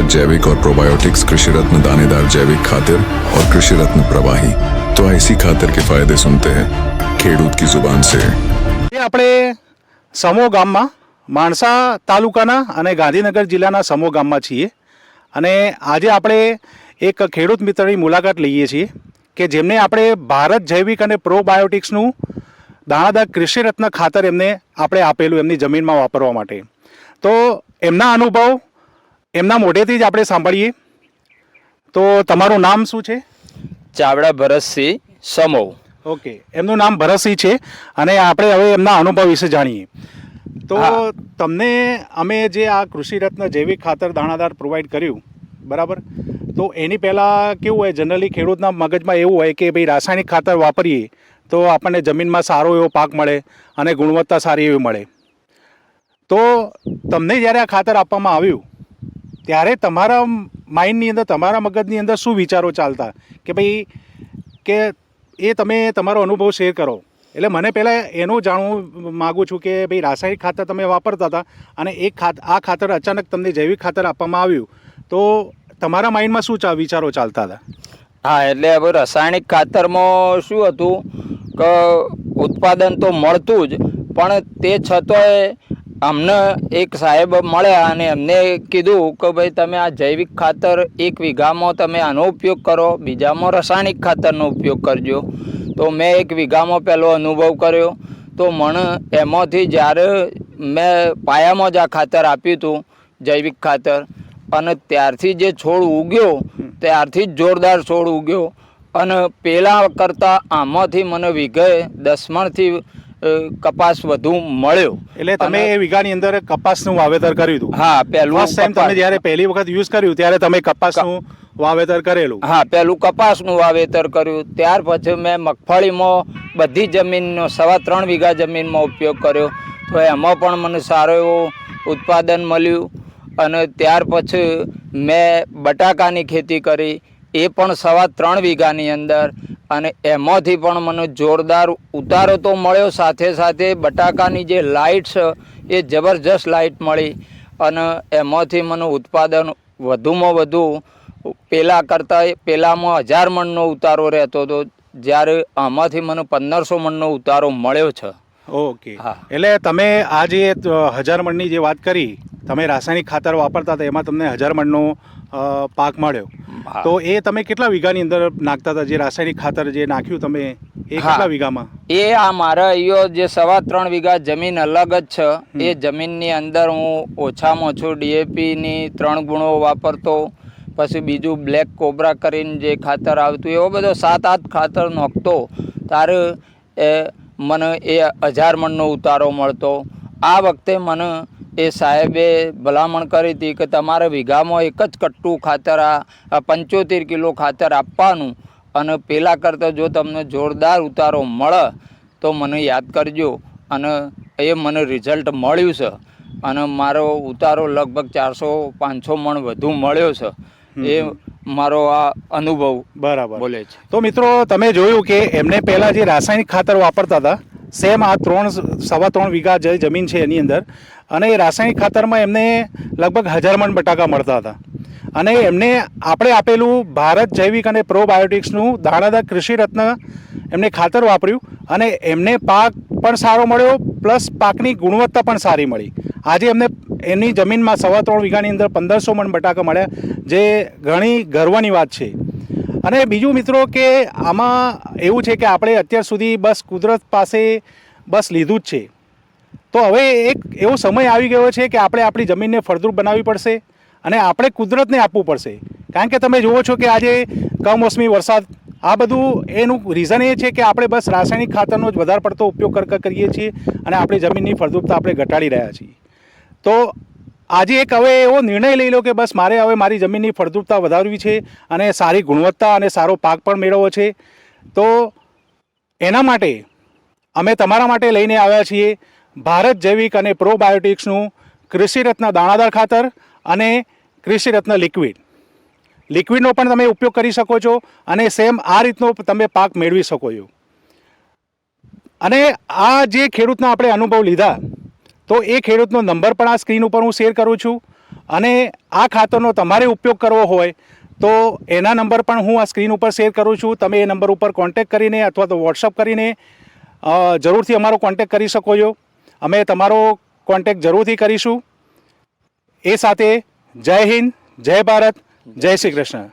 भारत जैविक और प्रोबायोटिक्स कृषि रत्न दानेदार जैविक खातिर और कृषि रत्न प्रवाही तो ऐसी खातिर के फायदे सुनते हैं खेडूत की जुबान से એ આપણે સમો ગામમાં માણસા તાલુકાના અને ગાંધીનગર જિલ્લાના સમો ગામમાં છીએ અને આજે આપણે એક ખેડૂત મિત્રની મુલાકાત લઈએ છીએ કે જેમને આપણે ભારત જૈવિક અને પ્રોબાયોટિક્સનું દાણાદાર કૃષિ રત્ન ખાતર એમને આપણે આપેલું એમની જમીનમાં વાપરવા માટે તો એમના અનુભવ એમના મોઢેથી જ આપણે સાંભળીએ. તો તમારું નામ શું છે? ચાવડા ભરતસિંહ સમો ઓકે એમનું નામ ભરતસિંહ છે અને આપણે હવે એમના અનુભવ વિશે જાણીએ. તો તમને અમે જે આ કૃષિ રત્ન જૈવિક ખાતર દાણાદાર પ્રોવાઈડ કર્યું બરાબર? તો એની પહેલાં કેવું હોય જનરલી ખેડૂતના મગજમાં એવું હોય કે ભાઈ રાસાયણિક ખાતર વાપરીએ તો આપણને જમીનમાં સારો એવો પાક મળે અને ગુણવત્તા સારી એવી મળે. તો તમને જ્યારે આ ખાતર આપવામાં આવ્યું ત્યારે તમારા માઇન્ડની અંદર, તમારા મગજની અંદર શું વિચારો ચાલતા? કે ભાઈ, કે એ તમે તમારો અનુભવ શેર કરો. એટલે મને પહેલાં એનું જાણવું માગું છું કે ભાઈ, રાસાયણિક ખાતર તમે વાપરતા હતા અને એ ખાત, આ ખાતર અચાનક તમને જૈવિક ખાતર આપવામાં આવ્યું. તો તમારા માઇન્ડમાં શું વિચારો ચાલતા હતા? હા, એટલે હવે રાસાયણિક ખાતરમાં શું હતું? કે ઉત્પાદન તો મળતું જ, પણ તે છતાંય અમને એક સાહેબ મળ્યા અને એમને કીધું કે ભાઈ તમે આ જૈવિક ખાતર એક વીઘામાં તમે આનો ઉપયોગ કરો, બીજામાં રાસાયણિક ખાતરનો ઉપયોગ કરજો. તો મેં એક વીઘામાં પહેલો અનુભવ કર્યો. તો મને એમાંથી જ્યારે મેં પાયામાં જ આ ખાતર આપ્યું હતું, જૈવિક ખાતર, અને ત્યારથી જે છોડ ઉગ્યો, ત્યારથી જ જોરદાર છોડ ઉગ્યો. અને પહેલાં કરતાં આમાંથી મને વીઘે દસમણથી કપાસ વધુ મળ્યો. એટલે તમે એ વીઘાની અંદર કપાસનું વાવેતર કર્યું હતું? હા પહેલું ટાઈમ તમે જ્યારે પહેલી વખત યુઝ કર્યું ત્યારે તમે કપાસનું વાવેતર કરેલું? હા પહેલું કપાસનું વાવેતર કર્યું. ત્યાર પછી મેં મગફળીમાં બધી જમીનનો સવા ત્રણ વીઘા જમીનમાં ઉપયોગ કર્યો. તો એમાં પણ મને સારો એવો ઉત્પાદન મળ્યું. અને ત્યાર પછી મેં બટાકાની ખેતી કરી. એ પણ સવા ત્રણ વીઘાની અંદર. અને એમાંથી પણ મને જોરદાર ઉતારો તો મળ્યો. સાથે સાથે બટાકાની જે લાઇટ છે એ જબરજસ્ત લાઇટ મળી અને એમાંથી મને ઉત્પાદન વધુમાં વધુ પહેલાં કરતાં પહેલાંમાં હજાર મણનો ઉતારો રહેતો હતો જ્યારે આમાંથી મને પંદરસો મણનો ઉતારો મળ્યો છે. ઓકે. હા. એટલે તમે આ જે હજાર મણની જે વાત કરી તમે રાસાયણિક ખાતર વાપરતા હતા એમાં તમને હજાર મણનો પાક મળ્યો. તો એ તમે કેટલા વીઘાની અંદર નાખતા હતા? જે રાસાયણિક ખાતર જે નાખ્યું તમે એ. કેટલા વીઘામાં? એ આ મારા અહીંયો જે સવા ત્રણ વીઘા જમીન અલગ જ છે. એ જમીનની અંદર હું ઓછામાં ઓછું ડીએપીની ત્રણ ગુણો વાપરતો પછી બીજું બ્લેક કોબરા કરીને જે ખાતર આવતું એવો બધો સાત આઠ ખાતર નોખતો. ત્યારે એ મને એ હજાર મણનો ઉતારો મળતો. આ વખતે મને એ સાહેબે ભલામણ કરી હતી કે તમારે વીઘામાં એક જ કટ્ટું ખાતર આ પંચોતેર કિલો ખાતર આપવાનું અને પહેલાં કરતાં જો તમને જોરદાર ઉતારો મળે તો મને યાદ કરજો અને એ મને રિઝલ્ટ મળ્યું છે. અને મારો ઉતારો લગભગ ચારસો પાંચસો મણ વધુ મળ્યો છે. એ મારો આ અનુભવ બરાબર. બોલે છે. તો મિત્રો તમે જોયું કે એમને પહેલાં જે રાસાયણિક ખાતર વાપરતા હતા સેમ આ ત્રણ સવા ત્રણ વીઘા જે જમીન છે એની અંદર. અને એ રાસાયણિક ખાતરમાં એમને લગભગ હજાર મણ બટાકા મળતા હતા. અને એમને આપણે આપેલું ભારત જૈવિક અને પ્રોબાયોટિક્સનું દાણાદા કૃષિ રત્ન એમને ખાતર વાપર્યું અને એમને પાક પણ સારો મળ્યો, પ્લસ પાકની ગુણવત્તા પણ સારી મળી. આજે એમને એમની જમીનમાં સવા ત્રણ વીઘાની અંદર પંદરસો મણ બટાકા મળ્યા, જે ઘણી ગર્વની વાત છે. અને બીજું મિત્રો કે આમાં એવું છે કે આપણે અત્યાર સુધી બસ કુદરત પાસે બસ લીધું જ છે. તો હવે એક એવો સમય આવી ગયો છે કે આપણે આપણી જમીનને ફળદ્રુપ બનાવવી પડશે અને આપણે કુદરતને આપવું પડશે. કારણ કે તમે જુઓ છો કે આજે કમોસમી વરસાદ, આ બધું એનું રીઝન એ છે કે આપણે બસ રાસાયણિક ખાતરનો જ વધારે પડતો ઉપયોગ કર- કર- કરીએ છીએ અને આપણી જમીનની ફળદ્રુપતા આપણે ઘટાડી રહ્યા છીએ. તો આજે એક હવે એવો નિર્ણય લઈ લો કે બસ મારે હવે મારી જમીનની ફળદ્રુપતા વધારવી છે અને સારી ગુણવત્તા અને સારો પાક પણ મેળવવો છે. તો એના માટે અમે તમારા માટે લઈને આવ્યા છીએ ભારત જૈવિક અને પ્રોબાયોટિક્સનું કૃષિ રત્ન દાણાદાર ખાતર અને કૃષિ રત્ન લિક્વિડ. લિક્વિડનો પણ તમે ઉપયોગ કરી શકો છો અને સેમ આ રીતનો તમે પાક મેળવી શકો છો. અને આ જે ખેડૂતના આપણે અનુભવ લીધા તો એ ખેડૂતનો નંબર પણ આ સ્ક્રીન ઉપર હું શેર કરું છું. અને આ ખાતરનો તમારે ઉપયોગ કરવો હોય તો એના નંબર પણ હું આ સ્ક્રીન ઉપર શેર કરું છું. તમે એ નંબર ઉપર કોન્ટેક કરીને અથવા તો વોટ્સઅપ કરીને જરૂરથી અમારો કોન્ટેક કરી શકો છો. અમે તમારો કોન્ટેક જરૂરથી કરીશું. એ સાથે જય હિન્દ, જય ભારત, જય શ્રી કૃષ્ણ.